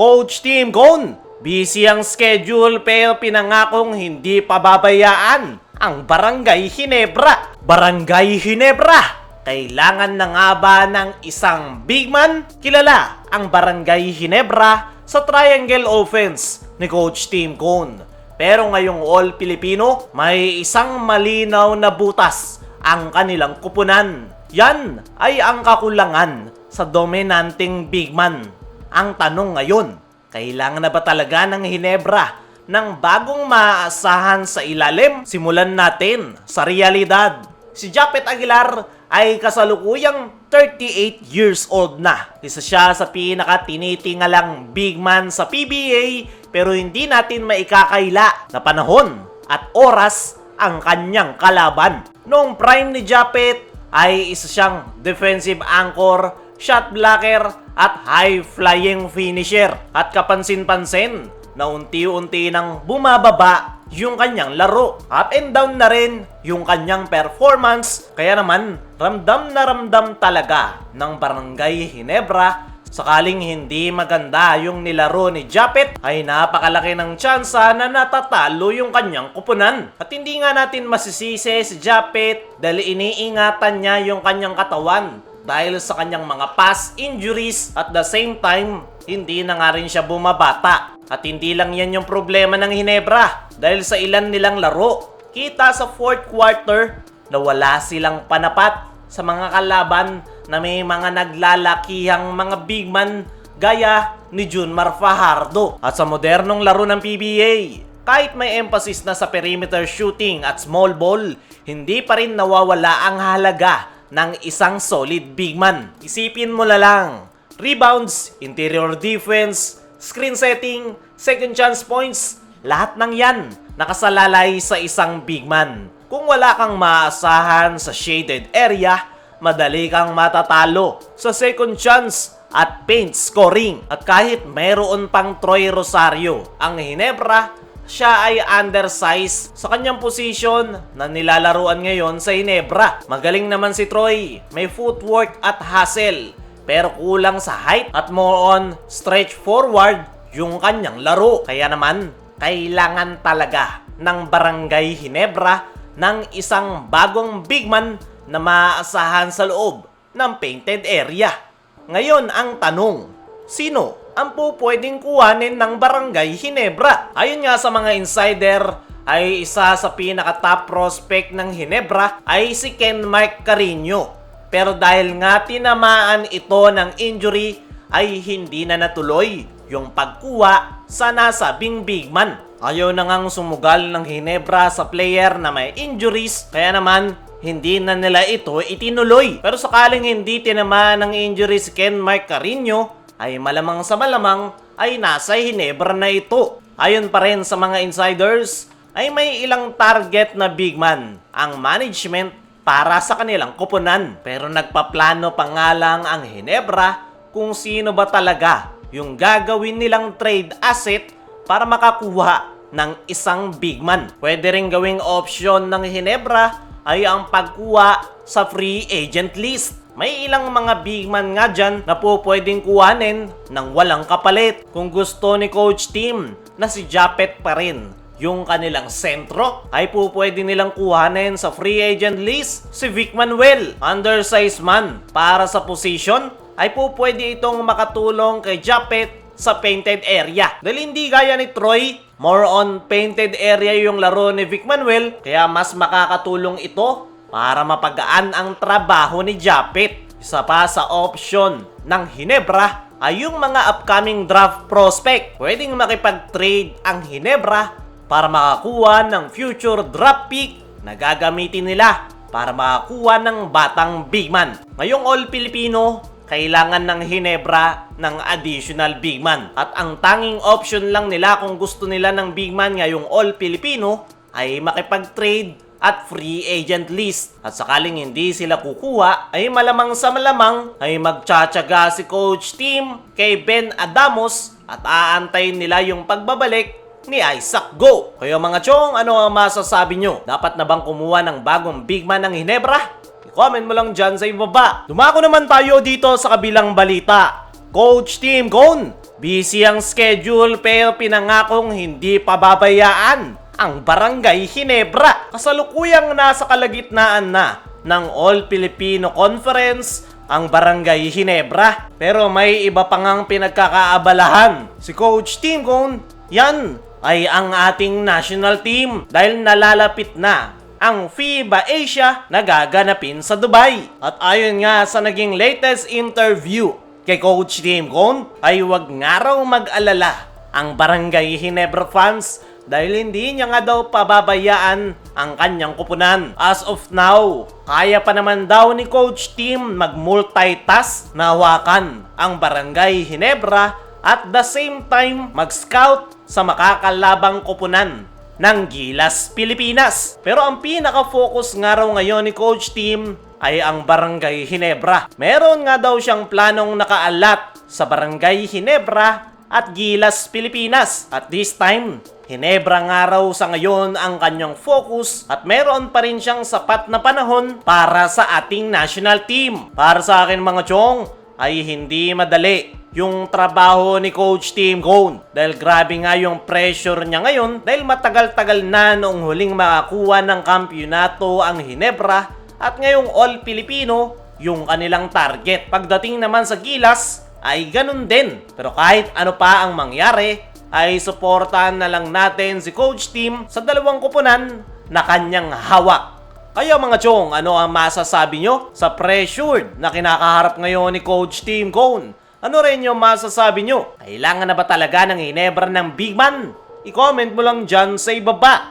Coach Team Cone, busy ang schedule pero pinangakong hindi pababayaan ang Barangay Hinebra. Barangay Hinebra! Kailangan na nga ba ng isang big man? Kilala ang Barangay Hinebra sa triangle offense ni Coach Team Cone. Pero ngayong All Filipino, may isang malinaw na butas ang kanilang kupunan. Yan ay ang kakulangan sa dominanting big man. Ang tanong ngayon, kailangan na ba talaga ng Hinebra ng bagong maaasahan sa ilalim? Simulan natin sa realidad. Si Japet Aguilar ay kasalukuyang 38 years old na. Isa siya sa pinaka-tinitingalang big man sa PBA pero hindi natin maikakaila na panahon at oras ang kanyang kalaban. Noong prime ni Japet ay isa siyang defensive anchor, shot blocker at high-flying finisher. At kapansin-pansin na unti-unti nang bumababa yung kanyang laro. Up and down na rin yung kanyang performance. Kaya naman, ramdam na ramdam talaga ng Barangay Hinebra Sakaling hindi maganda yung nilaro ni Japet, ay napakalaki ng tsansa na natatalo yung kanyang kupunan. At hindi nga natin masisisi si Japet dahil iniingatan niya yung kanyang katawan dahil sa kanyang mga past injuries at the same time, hindi na nga rin siya bumabata. At hindi lang yan yung problema ng Hinebra dahil sa ilan nilang laro. Kita sa fourth quarter na wala silang panapat sa mga kalaban na may mga naglalakihang mga big man gaya ni Junmar Fajardo. At sa modernong laro ng PBA, kahit may emphasis na sa perimeter shooting at small ball, hindi pa rin nawawala ang halaga ng isang solid big man. Isipin mo na lang, rebounds, interior defense, screen setting, second chance points, lahat ng yan nakasalalay sa isang big man. Kung wala kang maasahan sa shaded area, madali kang matatalo sa second chance at paint scoring. At kahit mayroon pang Troy Rosario, ang Hinebra, siya ay undersized sa kanyang position na nilalaruan ngayon sa Hinebra. Magaling naman si Troy, may footwork at hustle, pero kulang sa height at more on stretch forward yung kanyang laro. Kaya naman, kailangan talaga ng Barangay Hinebra ng isang bagong big man na maaasahan sa loob ng painted area. Ngayon ang tanong, sino ang po pwedeng kuhanin ng Barangay Hinebra? Ayon nga sa mga insider, ay isa sa pinaka-top prospect ng Hinebra ay si Ken Mark Carino. Pero dahil nga tinamaan ito ng injury, ay hindi na natuloy yung pagkuha sa nasabing big man. Ayaw na ngang sumugal ng Hinebra sa player na may injuries, kaya naman hindi na nila ito itinuloy. Pero sakaling hindi tinamaan ng injury si Ken Mark Carino, ay malamang sa malamang ay nasa Hinebra na ito. Ayon pa rin sa mga insiders, ay may ilang target na big man ang management para sa kanilang kupunan. Pero nagpaplano pa nga lang ang Hinebra kung sino ba talaga yung gagawin nilang trade asset para makakuha ng isang big man. Pwede rin gawing option ng Hinebra ay ang pagkuha sa free agent list. May ilang mga big man nga dyan na po pwedeng kuhanin ng walang kapalit. Kung gusto ni coach team na si Japet pa rin yung kanilang sentro ay po pwede nilang kuhanin sa free agent list si Vic Manuel, undersized man para sa position ay po pwede itong makatulong kay Japet sa painted area. Dahil hindi gaya ni Troy, more on painted area yung laro ni Vic Manuel, kaya mas makakatulong ito para mapagaan ang trabaho ni Japet. Isa pa sa option ng Hinebra ay yung mga upcoming draft prospect. Pwedeng makipag-trade ang Hinebra para makakuha ng future draft pick na gagamitin nila para makakuha ng batang big man. Ngayong All Filipino, kailangan ng Hinebra ng additional big man. At ang tanging option lang nila kung gusto nila ng big man ngayong All Filipino ay makipag-trade at free agent list. At sakaling hindi sila kukuha, ay malamang sa malamang ay magtsatsaga si Coach Team kay Ben Adamos at aantayin nila yung pagbabalik ni Isaac Go. Kaya mga chong, ano ang masasabi nyo? Dapat na bang kumuha ng bagong big man ng Hinebra? I-comment mo lang dyan sa ibaba. Dumako naman tayo dito sa kabilang balita. Coach Team Cone, busy ang schedule pero pinangakong hindi pababayaan ang Barangay Hinebra. Kasalukuyang nasa kalagitnaan na ng All Filipino Conference ang Barangay Hinebra. Pero may iba pang ang pinagkakaabalahan. Si Coach Tim Cone, yan ay ang ating national team dahil nalalapit na ang FIBA Asia na gaganapin sa Dubai. At ayon nga sa naging latest interview kay Coach Tim Cone, ay wag nga raw mag-alala ang Barangay Hinebra fans dahil hindi niya nga daw pababayaan ang kanyang kupunan. As of now, kaya pa naman daw ni Coach Tim mag-multitask na hawakan ang Barangay Hinebra at the same time mag-scout sa makakalabang kupunan ng Gilas, Pilipinas. Pero ang pinaka-focus nga raw ngayon ni Coach Tim ay ang Barangay Hinebra. Meron nga daw siyang planong nakaalat sa Barangay Hinebra at Gilas, Pilipinas. At this time, Hinebra nga raw sa ngayon ang kanyang focus at meron pa rin siyang sapat na panahon para sa ating national team. Para sa akin mga chong, ay hindi madali yung trabaho ni Coach Tim Cone. Dahil grabe nga yung pressure niya ngayon dahil matagal-tagal na noong huling makakuha ng kampyonato ang Hinebra at ngayong All Filipino yung kanilang target. Pagdating naman sa Gilas ay ganun din. Pero kahit ano pa ang mangyari, ay suportahan na lang natin si Coach Tim sa dalawang kupunan na kanyang hawak. Kaya mga chong, ano ang masasabi nyo sa pressured na kinakaharap ngayon ni Coach Tim Cone? Ano rin yung masasabi nyo? Kailangan na ba talaga ng Hinebra ng big man? I-comment mo lang dyan sa ibaba.